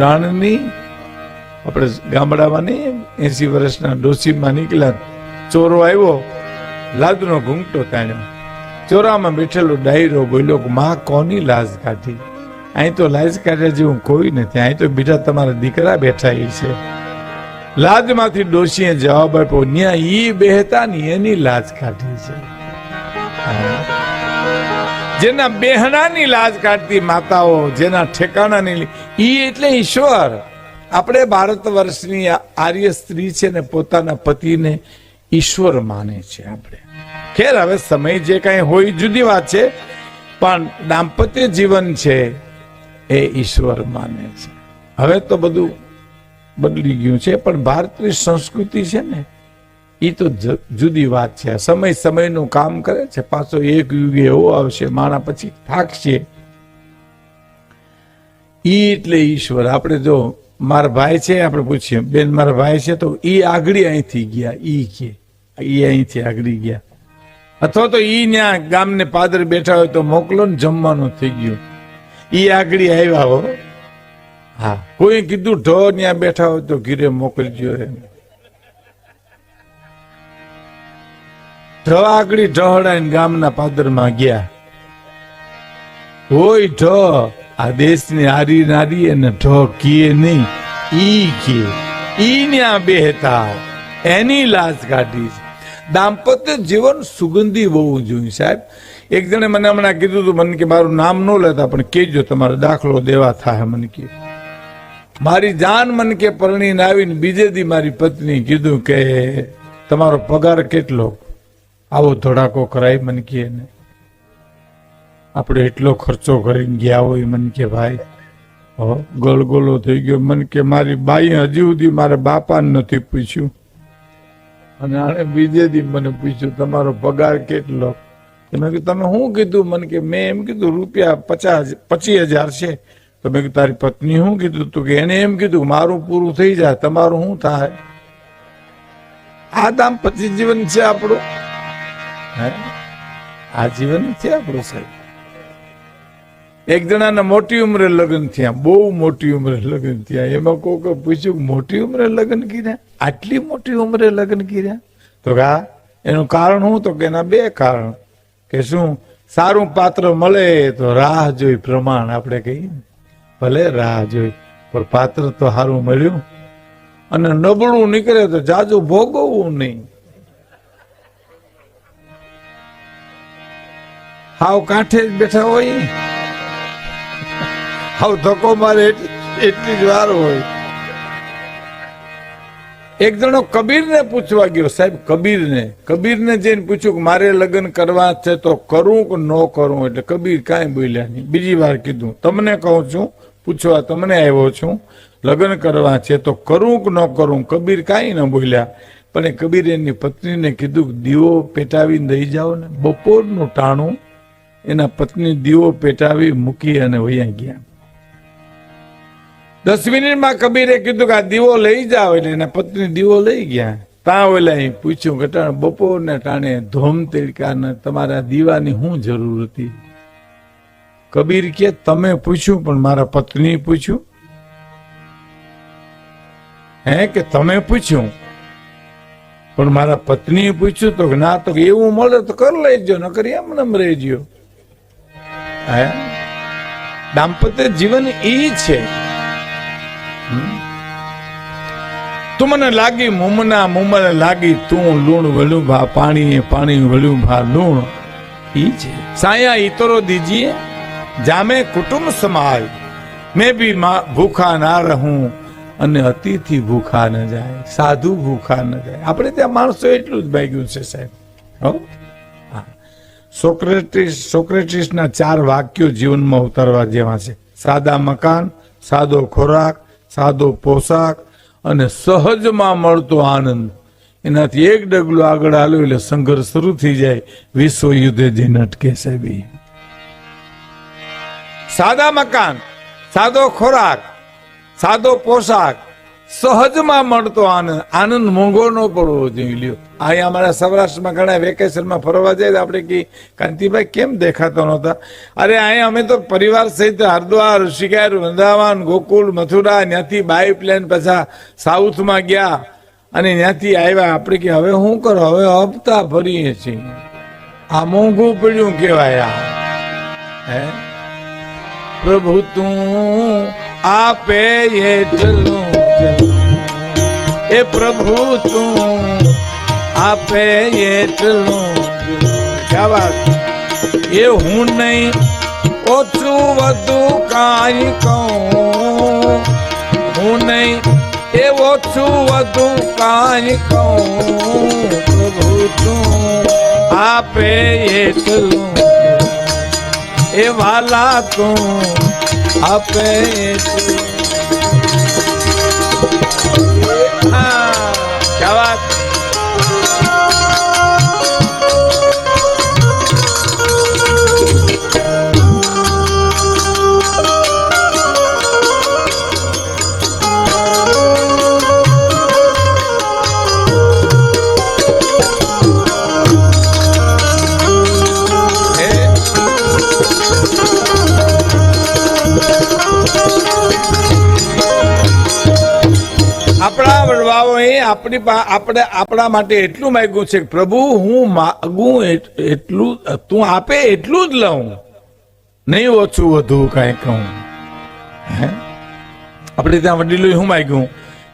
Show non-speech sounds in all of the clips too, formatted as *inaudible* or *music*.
ઉડાણની આપણે ગામડામાં નહીં એસી વર્ષના ડોસીમાં નીકળ્યા, ચોરો આવ્યો, લાદનો ઘૂંઘટો તાણ્યો. ચોરામાં બેઠેલો ડાયરો બોલ્યો કે, માં, કોની લાજ કાઢી? અહીં તો લાજ કાઢ્યા જેવું કોઈ નથી. અહીં તો બીજા તમારા દીકરા બેઠા એ છે. લાજમાંથી ડોશીએ જવાબ આપ્યો, ન્યા ઈ બેહતા ને એની લાજ કાઢી છે. જેના બેહણાની લાજ કાઢતી માતાઓ, જેના ઠેકાણાની ઈ એટલે ઈશ્વર. આપણે ભારત વર્ષની આર્ય સ્ત્રી છે ને પોતાના પતિને ઈશ્વર માને છે આપણે. ખેર, હવે સમય જે કાંઈ હોય જુદી વાત છે, પણ દાંપત્ય જીવન છે એ ઈશ્વર માને છે. હવે તો બધું બદલી ગયું છે, પણ ભારતની સંસ્કૃતિ છે ને એ તો જુદી વાત છે. સમય સમયનું કામ કરે છે. પાછો એક યુગ એવો આવશે માણા પછી થાકશે. ઈ એટલે ઈશ્વર. આપણે જો મારા ભાઈ છે, આપણે પૂછીએ, બેન, મારા ભાઈ છે? તો ઈ આગળી અહીંથી ગયા. ઈ કે, ઈ અહીંથી આગળી ગયા. અથવા તો ઈ ન્યા ગામને પાદર બેઠા હોય તો મોકલો ને જમવાનું થઈ ગયું. ઈ આગળી આવ્યા હો. હા. કોઈ કીધું, ઢો ત્યાં બેઠા હોય તો ઘીરે મોકલજો એમ. ઢ આગળી ઢહડાઈને ગામના પાદરમાં ગયા. હોય ઢ, આ દેશની હારી નારી અને ઢ કીએ નહીં. ઈ કે ઈ ન્યા બેહતા એની લાજ કાઢી દાંપત્ય જીવન સુગંધી હોવું જોઈએ સાહેબ. એક જણે મને હમણાં કીધું હતું, મને કે મારું નામ ન લેતા, પણ કેજો તમારો દાખલો દેવા થાય મને કે. મારી જાન મન કે પરણીને આવીને બીજે દી મારી પત્ની કીધું કે, તમારો પગાર કેટલો? આવો ધડાકો કરાય મન કે આપણે એટલો ખર્ચો કરીને ગયા હોય મન કે ભાઈ. હો ગોલગોલો થઈ ગયો. મન કે મારી બાઈ હજી સુધી મારા બાપાને નથી પૂછ્યું. અને આણે બીજે દી મને પૂછ્યું, તમારો પગાર કેટલો? મેં કીધું, તમે શું કીધું? મને કે, મેં એમ કીધું, રૂપિયા પચાસ, પચીસ હજાર છે. તો મેં કીધું, તારી પત્ની શું કીધું? તું કે, એને એમ કીધું, મારું પૂરું થઈ જાય, તમારું શું થાય? આ દાંપત્ય જીવન છે આપણું? આ જીવન છે આપણું સાહેબ. એક જણાના મોટી ઉંમરે લગ્ન થયા, બહુ મોટી ઉંમરે લગ્ન થયા. એમાં કોક પૂછ્યું મોટી ઉંમરે લગ્ન કર્યા? આટલી મોટી ઉંમરે લગ્ન કર્યા? તો કે એનું કારણ શું? તો કે એના બે કારણ. કે શું? સારું પાત્ર મળે તો રાહ જોઈ પ્રમાણ આપણે કહીએ. ભલે રાહ જોઈ, પણ પાત્ર તો સારું મળ્યું. અને નબળું નીકળે તો જાજુ ભોગવવું નહીં. હાવ કાંઠે જ બેઠા હોય. હાવ ધક્કો મારે એટલી જ વાર હોય. એક જણો કબીરને પૂછવા ગયો, સાહેબ, કબીરને. કબીરને જઈને પૂછ્યું કે મારે લગ્ન કરવા છે તો કરું કે ન કરું? એટલે કબીર કાંઈ બોલ્યા નહીં. બીજી વાર કીધું, તમને કહું છું, પૂછવા તમને આવ્યો છું, લગ્ન કરવા છે તો કરું કે ન કરું? કબીર કાંઈ ન બોલ્યા. પણ એ કબીર એની પત્નીને કીધું કે દીવો પેટાવીને દઈ જાઓ ને, બપોરનું ટાણું એના પત્ની દીવો પેટાવી મૂકી અને વૈયા ગયા. દસ મિનિટમાં કબીરે કીધું કે આ દીવો લઈ જાઓ એટલે એના પત્ની દીવો લઈ ગયા. ત્યાં ઓલા અહીં પૂછ્યું ઘટાણ બપોરને ટાણે ધોમ તેડકાને તમારા દીવાની શું જરૂર હતી? કબીર કે, તમે પૂછ્યું, પણ મારા પત્ની પૂછ્યું. હે, કે તમે પૂછ્યું? પણ મારા પત્નીએ પૂછ્યું તો ના, તો એવું મળે તો કર લેજો ન કરી એમ નમ રહેજો. દાંપત્ય જીવન એ છે. તું મને લાગી મુમના મુમને લાગી તું લૂણ વળ્યું ભા પાણી પાણી વળ્યું ભા લૂણ. ઈ છે. સાયા ઈતરો દીજીએ, જામે કુટુંબ સમાય. મેં બી ભૂખા ના રહું અને અતિથિ ભૂખા ન જાય, સાધુ ભૂખા ન જાય. આપણે ત્યાં માણસો એટલું જ ભાગ્યું છે સાહેબ. હા? સોક્રેટિસ, સોક્રેટિસના ચાર વાક્યો જીવનમાં ઉતારવા જેવા છે. સાદા મકાન, સાદો ખોરાક, સાદો પોશાક અને સહજમાં મળતો આનંદ. એનાથી એક ડગલું આગળ આવ્યો એટલે સંઘર્ષ શરૂ થઈ જાય. વિશ્વ યુદ્ધે જઈને અટકે ઈ. સાદા મકાન, સાદો ખોરાક, સાદો પોશાક સહજમાં મળતો આનંદ. આનંદ મોંઘો ન પડવો જોઈએ. લ્યો. અહીંયા અમારા સૌરાષ્ટ્રમાં ઘણા વેકેશનમાં ફરવા જાય આપણે કે કાંતિભાઈ, કેમ દેખાતો નહોતા? અરે, અહીંયા અમે તો પરિવાર સહિત હરિદ્વાર ઋષિકેશ વૃંદાવન, ગોકુલ, મથુરા, ત્યાંથી બાય પ્લેન પાછા સાઉથમાં ગયા. અને ત્યાંથી આવ્યા. આપણે કે હવે શું કરો? હવે હપ્તા ભરીએ છીએ. આ મોંઘું પડ્યું કહેવાય આ. હે? પ્રભુ તું આપે એટલું એ પ્રભુ તું આપે એટલું ક્યાં વાત એ હું નહીં ઓછું વધુ કાંઈ કહું હું નહીં એ ઓછું વધુ કાંઈ કહું પ્રભુ તું આપે એટલું એ વાલા તું આપે ક્યા વાત? આપણા આપણી આપણે આપણા માટે એટલું માગ્યું છે પ્રભુ, હું માગું એટલું તું આપે એટલું જ લઉં. નહીં ઓછું વધુ કાંઈ કહું. હે? આપણે ત્યાં વડીલો શું માગ્યું?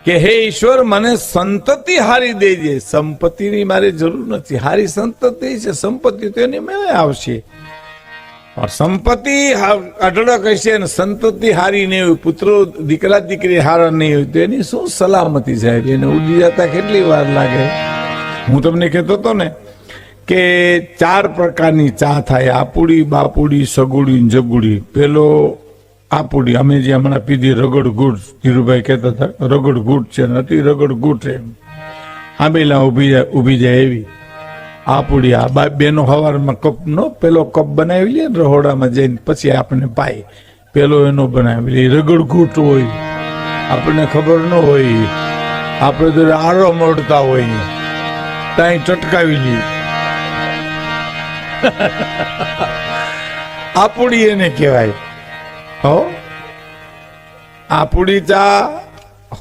કે, હે ઈશ્વર, મને સંતતિ હારી દેજે. સંપત્તિની મારે જરૂર નથી. હારી સંતતિ છે. સંપત્તિ તો એની મેળે આવશે. સંપત્તિ અઢળક હશે અને સંતતિ હારી નહીં હોય પુત્રો દીકરા દીકરી હારા નહીં હોય તો એની શું સલામતી સાહેબ? એને ઉડી જતા કેટલી વાર લાગે? હું તમને કહેતો હતો ને કે ચાર પ્રકારની ચા થાય આપુડી બાપુડી સગુડી જગુડી. પેલો આપુડી અમે જે હમણાં પીધી રગડ ગુડ ધીરુભાઈ કહેતા હતા રગડ ગુડ છે નથી રગડ ગુડ છે. આંબેલા ઊભી જાય ઊભી જાય એવી. આપુડી આ બા, બેનો હવારમાં કપ નો, પેલો કપ બનાવી લે ને રહોડામાં જઈને, પછી આપણને પાય. પેલો એનો બનાવી લે. રગડ ઘૂંટ હોય, આપણને ખબર ન હોય. આપણે તો આરો મળતા હોય. ત્યાં ચટકાવી લઈએ *laughs* આપુડી એને કહેવાય. હો? આપુડી ચા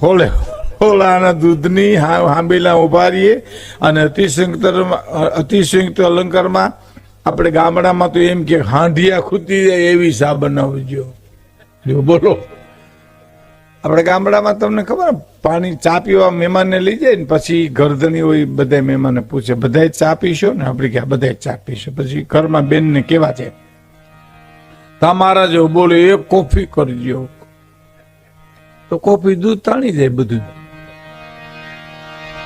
હોલે. હોલાના દૂધની હાંબેલા ઊભા રહીએ અને અતિશંકત અતિશંકત અલંકારમાં આપણે ગામડામાં તો એમ કે હાંઢિયા ખૂતી જાય એવી સા બનાવજો. જો બોલો. આપણે ગામડામાં તમને ખબર પાણી ચા પીવા મહેમાનને લઈ જાય ને, પછી ગરદની હોય બધા મહેમાનને પૂછે બધા ચા પીશો? ને આપણે કે બધા ચા પીશો. પછી ઘરમાં બેનને કેવા છે, તમારા જો બોલો, એક કોફી કરજો. તો કોફી દૂધ તાણી જાય બધું.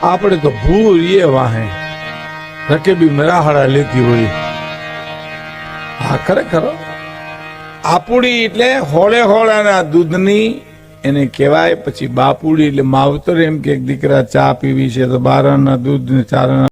આપણે તો ભૂરીએ વાહે. રકેબી મરાહડા લેતી હોય. હા, ખરેખર આપુડી એટલે હોળે હોળાના દૂધની એને કહેવાય, પછી બાપુડી એટલે માવતર એમ કે દીકરા ચા પીવી છે તો બારાના દૂધ ને ચારાના